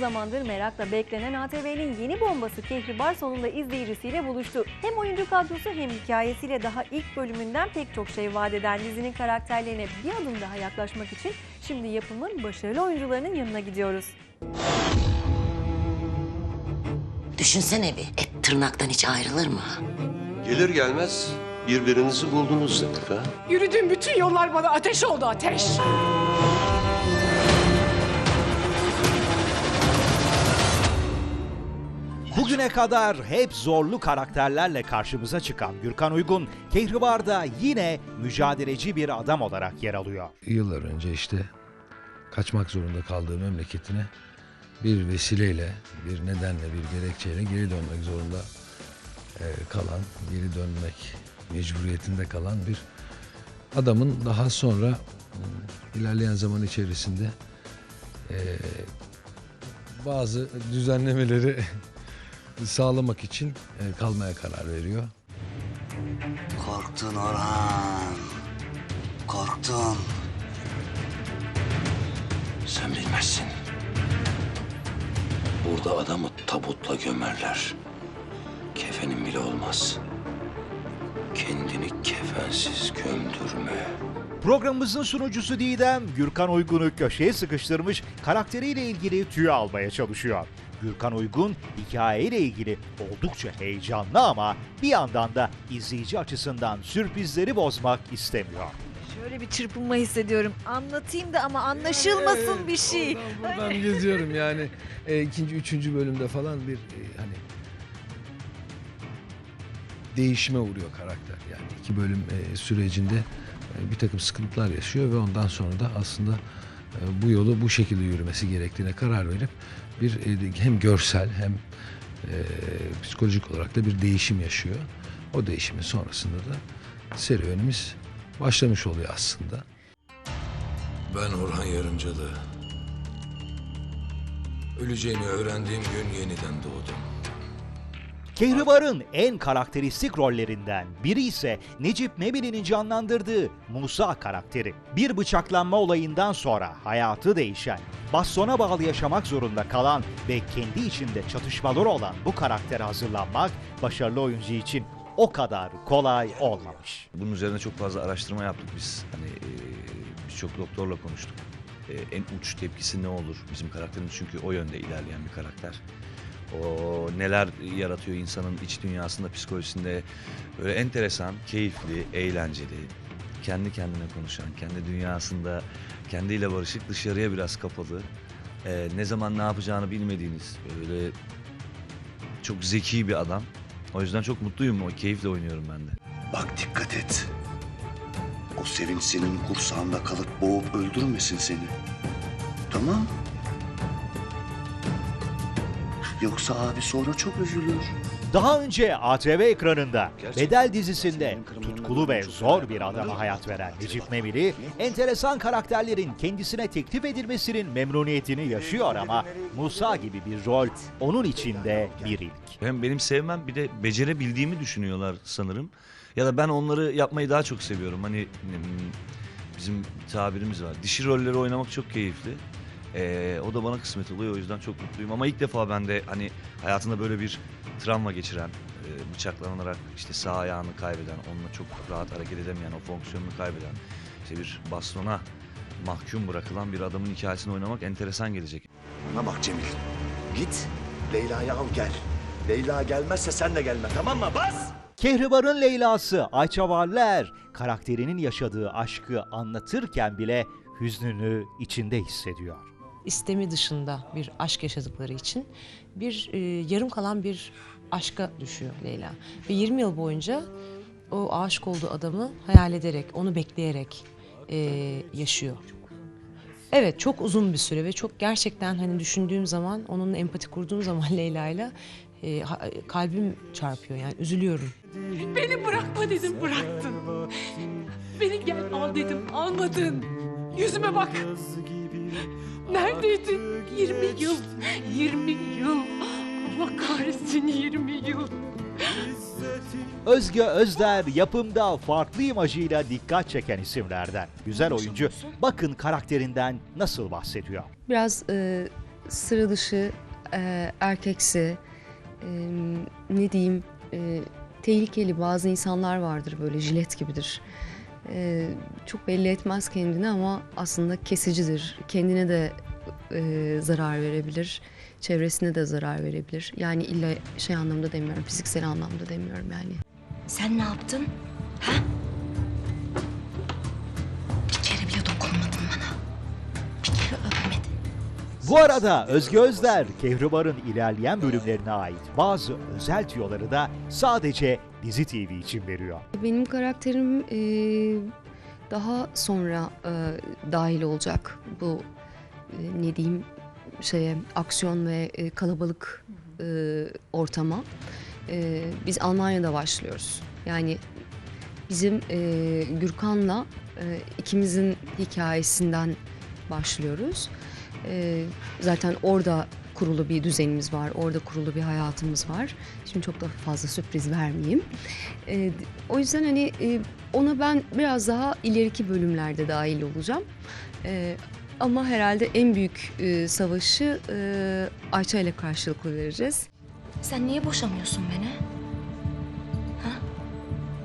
zamandır merakla beklenen ATV'nin yeni bombası Kehribar sonunda izleyicisiyle buluştu. Hem oyuncu kadrosu hem hikayesiyle daha ilk bölümünden pek çok şey vaat eden dizinin karakterlerine bir adım daha yaklaşmak için şimdi yapımın başarılı oyuncularının yanına gidiyoruz. Düşünsene bir et tırnaktan hiç ayrılır mı? Gelir gelmez birbirinizi buldunuz dedik ha. Yürüdüğüm bütün yollar bana ateş oldu ateş. Bugüne kadar hep zorlu karakterlerle karşımıza çıkan Gürkan Uygun, Kehribar'da yine mücadeleci bir adam olarak yer alıyor. yıllar önce işte kaçmak zorunda kaldığı memleketine bir vesileyle, bir nedenle, bir gerekçeyle geri dönmek zorunda e, kalan, geri dönmek mecburiyetinde kalan bir adamın daha sonra m, ilerleyen zaman içerisinde e, bazı düzenlemeleri sağlamak için e, kalmaya karar veriyor. Korktun Orhan. Korktun. Sen bilmezsin. Burada adamı tabutla gömerler. Kefenin bile olmaz. Kendini kefensiz gömdürme. Programımızın sunucusu Didem, Gürkan Uygun'u köşeye sıkıştırmış, karakteriyle ilgili tüy almaya çalışıyor. Gürkan Uygun, hikayeyle ilgili oldukça heyecanlı ama bir yandan da izleyici açısından sürprizleri bozmak istemiyor. Şöyle bir çırpınma hissediyorum. Anlatayım da ama anlaşılmasın bir şey. Oradan buradan geziyorum yani. E, ikinci, üçüncü bölümde falan bir e, hani değişime uğruyor karakter. Yani iki bölüm e, sürecinde e, bir takım sıkıntılar yaşıyor ve ondan sonra da aslında bu yolu bu şekilde yürümesi gerektiğine karar verip bir e, hem görsel hem e, psikolojik olarak da bir değişim yaşıyor. O değişimin sonrasında da serüvenimiz başlamış oluyor aslında. Ben Orhan Yarımcalı. Öleceğini öğrendiğim gün yeniden doğdum. Kehribar'ın en karakteristik rollerinden biri ise Necip Memili'nin canlandırdığı Musa karakteri. Bir bıçaklanma olayından sonra hayatı değişen, bastona bağlı yaşamak zorunda kalan ve kendi içinde çatışmaları olan bu karaktere hazırlanmak başarılı oyuncu için o kadar kolay olmamış. Bunun üzerine çok fazla araştırma yaptık biz. Hani e, birçok doktorla konuştuk. E, en uç tepkisi ne olur? Bizim karakterimiz çünkü o yönde ilerleyen bir karakter. O neler yaratıyor insanın iç dünyasında, psikolojisinde. Böyle enteresan, keyifli, eğlenceli, kendi kendine konuşan, kendi dünyasında kendiyle barışık, dışarıya biraz kapalı. E, ne zaman ne yapacağını bilmediğiniz, böyle çok zeki bir adam. O yüzden çok mutluyum, o keyifle oynuyorum ben de. Bak dikkat et. O sevinç senin kursağında kalıp boğup öldürmesin seni. Tamam. Yoksa abi sonra çok üzülür. Daha önce ATV ekranında Bedel dizisinde tutkulu ve zor bir adama hayat veren Necip Memili, enteresan karakterlerin kendisine teklif edilmesinin memnuniyetini yaşıyor ama Musa gibi bir rol onun içinde bir ilk. Hem benim sevmem bir de becerebildiğimi düşünüyorlar sanırım. Ya da ben onları yapmayı daha çok seviyorum. Hani hmm, bizim tabirimiz var. Dişi rolleri oynamak çok keyifli. Ee, o da bana kısmet oluyor o yüzden çok mutluyum. Ama ilk defa ben de hani hayatında böyle bir travma geçiren, e, bıçaklanarak işte sağ ayağını kaybeden, onunla çok rahat hareket edemeyen, o fonksiyonunu kaybeden, işte bir bastona mahkum bırakılan bir adamın hikayesini oynamak enteresan gelecek. Bana bak Cemil. Git Leyla'yı al gel. Leyla gelmezse sen de gelme tamam mı? Bas! Kehribar'ın Leyla'sı Ayça Varler karakterinin yaşadığı aşkı anlatırken bile hüznünü içinde hissediyor. İstemi dışında bir aşk yaşadıkları için bir e, yarım kalan bir aşka düşüyor Leyla. Ve 20 yıl boyunca o aşık olduğu adamı hayal ederek, onu bekleyerek e, yaşıyor. Evet çok uzun bir süre ve çok gerçekten hani düşündüğüm zaman, onunla empati kurduğum zaman Leyla'yla e, kalbim çarpıyor yani üzülüyorum. Beni bırakma dedim bıraktın. Beni gel al dedim almadın. Yüzüme bak. Neredeydin? 20 yıl. 20 yıl. Allah kahretsin 20 yıl. Özge Özder yapımda farklı imajıyla dikkat çeken isimlerden. Güzel oyuncu bakın karakterinden nasıl bahsediyor. Biraz e, sıra dışı, e, erkeksi, e, ne diyeyim, e, tehlikeli bazı insanlar vardır böyle jilet gibidir. E, çok belli etmez kendini ama aslında kesicidir. Kendine de e, zarar verebilir, çevresine de zarar verebilir. Yani illa şey anlamda demiyorum, fiziksel anlamda demiyorum yani. Sen ne yaptın? Ha? Bu arada Özge Özler, Kehribar'ın ilerleyen bölümlerine ait bazı özel tüyoları da sadece Dizi TV için veriyor. Benim karakterim e, daha sonra e, dahil olacak bu e, ne diyeyim şeye aksiyon ve e, kalabalık e, ortama. E, biz Almanya'da başlıyoruz. Yani bizim e, Gürkan'la e, ikimizin hikayesinden başlıyoruz. E, zaten orada kurulu bir düzenimiz var, orada kurulu bir hayatımız var. Şimdi çok da fazla sürpriz vermeyeyim. E, o yüzden hani e, ona ben biraz daha ileriki bölümlerde dahil olacağım. E, ama herhalde en büyük e, savaşı e, Ayça ile karşılıklı vereceğiz. Sen niye boşamıyorsun beni? Ha?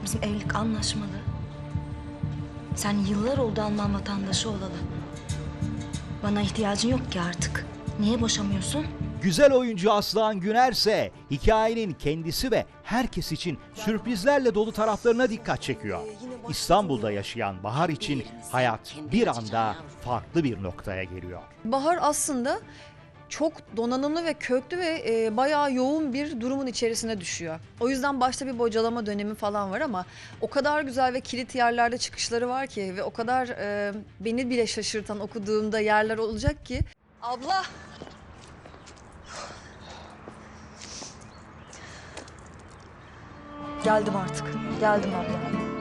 Bizim evlilik anlaşmalı. Sen yıllar oldu Alman vatandaşı olalı. Bana ihtiyacın yok ki artık. Niye boşamıyorsun? Güzel oyuncu Aslıhan Güner ise hikayenin kendisi ve herkes için sürprizlerle dolu taraflarına dikkat çekiyor. İstanbul'da yaşayan Bahar için hayat bir anda farklı bir noktaya geliyor. Bahar aslında çok donanımlı ve köklü ve e, bayağı yoğun bir durumun içerisine düşüyor. O yüzden başta bir bocalama dönemi falan var ama o kadar güzel ve kilit yerlerde çıkışları var ki ve o kadar e, beni bile şaşırtan okuduğumda yerler olacak ki. Abla! Geldim artık. Geldim abla.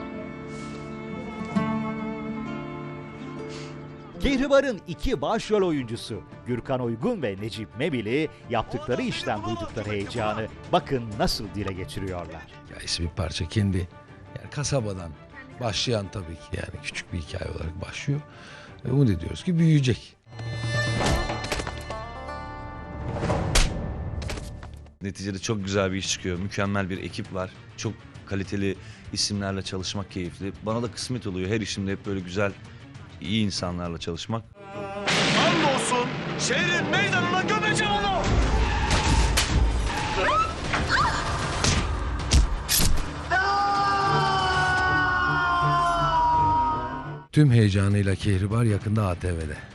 Kehribar'ın iki başrol oyuncusu Gürkan Uygun ve Necip Mebili yaptıkları işten duydukları heyecanı bakın nasıl dile getiriyorlar. Hikayesi bir parça kendi yani kasabadan başlayan tabii ki yani küçük bir hikaye olarak başlıyor. Ve umut ediyoruz ki büyüyecek. Neticede çok güzel bir iş çıkıyor. Mükemmel bir ekip var. Çok kaliteli isimlerle çalışmak keyifli. Bana da kısmet oluyor her işimde hep böyle güzel, iyi insanlarla çalışmak. Hamdolsun şehrin meydanına gömeceğim onu. Tüm heyecanıyla Kehribar yakında ATV'de.